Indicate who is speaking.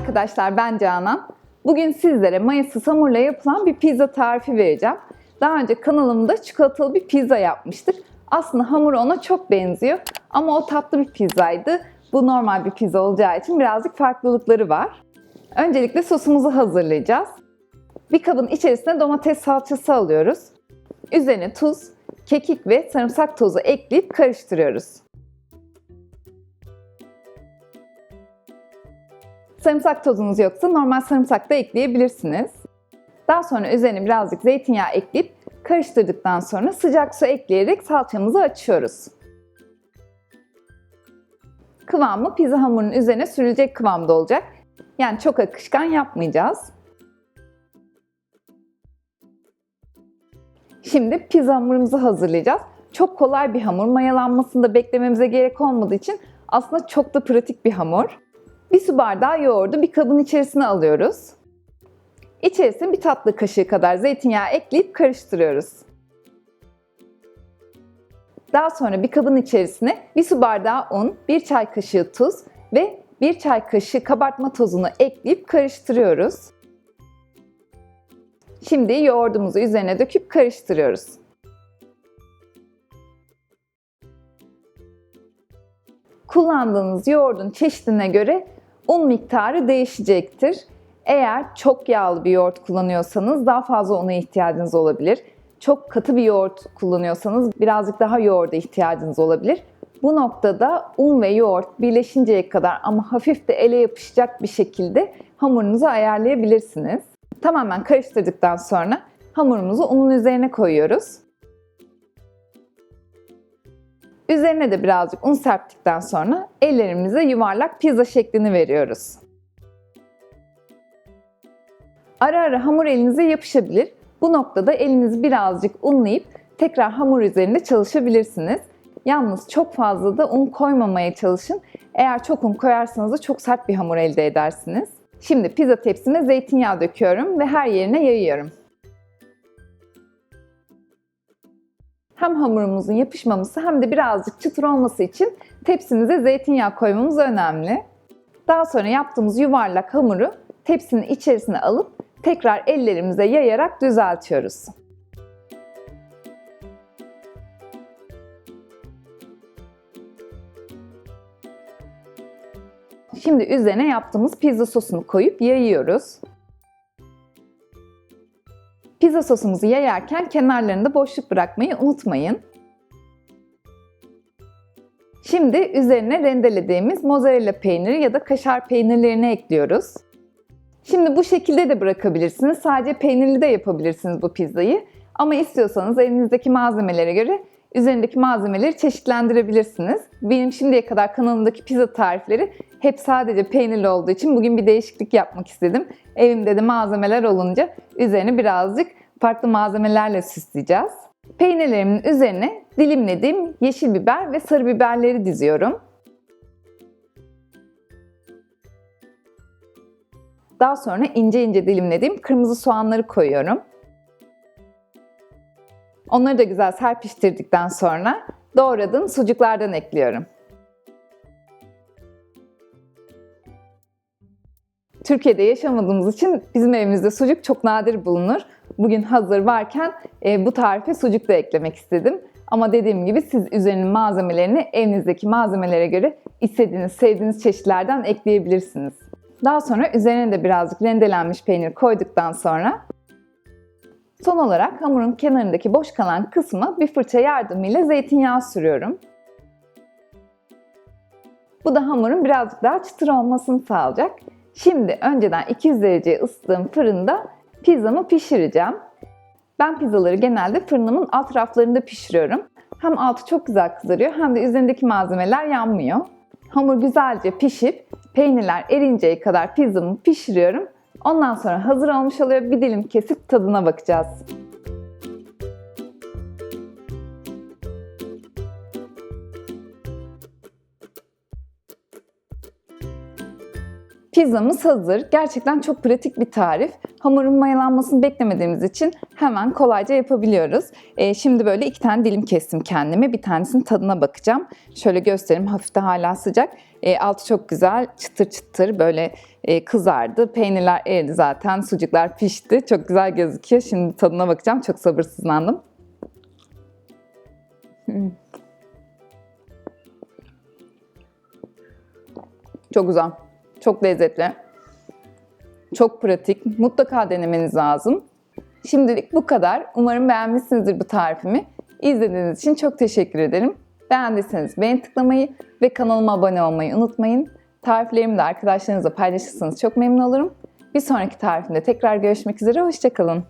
Speaker 1: arkadaşlar ben Canan. Bugün sizlere mayasız hamurla yapılan bir pizza tarifi vereceğim. Daha önce kanalımda çikolatalı bir pizza yapmıştık. Aslında hamur ona çok benziyor ama o tatlı bir pizzaydı. Bu normal bir pizza olacağı için birazcık farklılıkları var. Öncelikle sosumuzu hazırlayacağız. Bir kabın içerisine domates salçası alıyoruz. Üzerine tuz, kekik ve sarımsak tozu ekleyip karıştırıyoruz. Sarımsak tozunuz yoksa normal sarımsak da ekleyebilirsiniz. Daha sonra üzerine birazcık zeytinyağı ekleyip karıştırdıktan sonra sıcak su ekleyerek salçamızı açıyoruz. Kıvamı pizza hamurunun üzerine sürülecek kıvamda olacak. Yani çok akışkan yapmayacağız. Şimdi pizza hamurumuzu hazırlayacağız. Çok kolay bir hamur. Mayalanmasında beklememize gerek olmadığı için aslında çok da pratik bir hamur. Bir su bardağı yoğurdu bir kabın içerisine alıyoruz. İçerisine bir tatlı kaşığı kadar zeytinyağı ekleyip karıştırıyoruz. Daha sonra bir kabın içerisine bir su bardağı un, bir çay kaşığı tuz ve bir çay kaşığı kabartma tozunu ekleyip karıştırıyoruz. Şimdi yoğurdumuzu üzerine döküp karıştırıyoruz. Kullandığınız yoğurdun çeşidine göre un miktarı değişecektir. Eğer çok yağlı bir yoğurt kullanıyorsanız daha fazla una ihtiyacınız olabilir. Çok katı bir yoğurt kullanıyorsanız birazcık daha yoğurda ihtiyacınız olabilir. Bu noktada un ve yoğurt birleşinceye kadar ama hafif de ele yapışacak bir şekilde hamurunuzu ayarlayabilirsiniz. Tamamen karıştırdıktan sonra hamurumuzu unun üzerine koyuyoruz. Üzerine de birazcık un serptikten sonra ellerimize yuvarlak pizza şeklini veriyoruz. Ara ara hamur elinize yapışabilir. Bu noktada elinizi birazcık unlayıp tekrar hamur üzerinde çalışabilirsiniz. Yalnız çok fazla da un koymamaya çalışın. Eğer çok un koyarsanız da çok sert bir hamur elde edersiniz. Şimdi pizza tepsime zeytinyağı döküyorum ve her yerine yayıyorum. Hem hamurumuzun yapışmaması hem de birazcık çıtır olması için tepsimize zeytinyağı koymamız önemli. Daha sonra yaptığımız yuvarlak hamuru tepsinin içerisine alıp tekrar ellerimize yayarak düzeltiyoruz. Şimdi üzerine yaptığımız pizza sosunu koyup yayıyoruz. Pizza sosumuzu yayarken kenarlarında boşluk bırakmayı unutmayın. Şimdi üzerine rendelediğimiz mozzarella peyniri ya da kaşar peynirlerini ekliyoruz. Şimdi bu şekilde de bırakabilirsiniz. Sadece peynirli de yapabilirsiniz bu pizzayı. Ama istiyorsanız elinizdeki malzemelere göre üzerindeki malzemeleri çeşitlendirebilirsiniz. Benim şimdiye kadar kanalımdaki pizza tarifleri hep sadece peynirli olduğu için bugün bir değişiklik yapmak istedim. Evimde de malzemeler olunca üzerine birazcık farklı malzemelerle süsleyeceğiz. Peynirlerimin üzerine dilimlediğim yeşil biber ve sarı biberleri diziyorum. Daha sonra ince ince dilimlediğim kırmızı soğanları koyuyorum. Onları da güzel serpiştirdikten sonra doğradığım sucuklardan ekliyorum. Türkiye'de yaşamadığımız için bizim evimizde sucuk çok nadir bulunur. Bugün hazır varken e, bu tarife sucuk da eklemek istedim. Ama dediğim gibi siz üzerinin malzemelerini evinizdeki malzemelere göre istediğiniz, sevdiğiniz çeşitlerden ekleyebilirsiniz. Daha sonra üzerine de birazcık rendelenmiş peynir koyduktan sonra son olarak hamurun kenarındaki boş kalan kısmı bir fırça yardımıyla zeytinyağı sürüyorum. Bu da hamurun birazcık daha çıtır olmasını sağlayacak. Şimdi önceden 200 dereceye ısıttığım fırında pizzamı pişireceğim. Ben pizzaları genelde fırınımın alt raflarında pişiriyorum. Hem altı çok güzel kızarıyor hem de üzerindeki malzemeler yanmıyor. Hamur güzelce pişip peynirler erinceye kadar pizzamı pişiriyorum. Ondan sonra hazır olmuş oluyor. Bir dilim kesip tadına bakacağız. Pizzamız hazır. Gerçekten çok pratik bir tarif. Hamurun mayalanmasını beklemediğimiz için hemen kolayca yapabiliyoruz. Ee, şimdi böyle iki tane dilim kestim kendime. Bir tanesinin tadına bakacağım. Şöyle göstereyim. Hafif de hala sıcak. Ee, altı çok güzel. Çıtır çıtır böyle e, kızardı. Peynirler eridi zaten. Sucuklar pişti. Çok güzel gözüküyor. Şimdi tadına bakacağım. Çok sabırsızlandım. Hmm. Çok güzel. Çok lezzetli. Çok pratik. Mutlaka denemeniz lazım. Şimdilik bu kadar. Umarım beğenmişsinizdir bu tarifimi. İzlediğiniz için çok teşekkür ederim. Beğendiyseniz beğen tıklamayı ve kanalıma abone olmayı unutmayın. Tariflerimi de arkadaşlarınızla paylaşırsanız çok memnun olurum. Bir sonraki tarifimde tekrar görüşmek üzere. Hoşçakalın.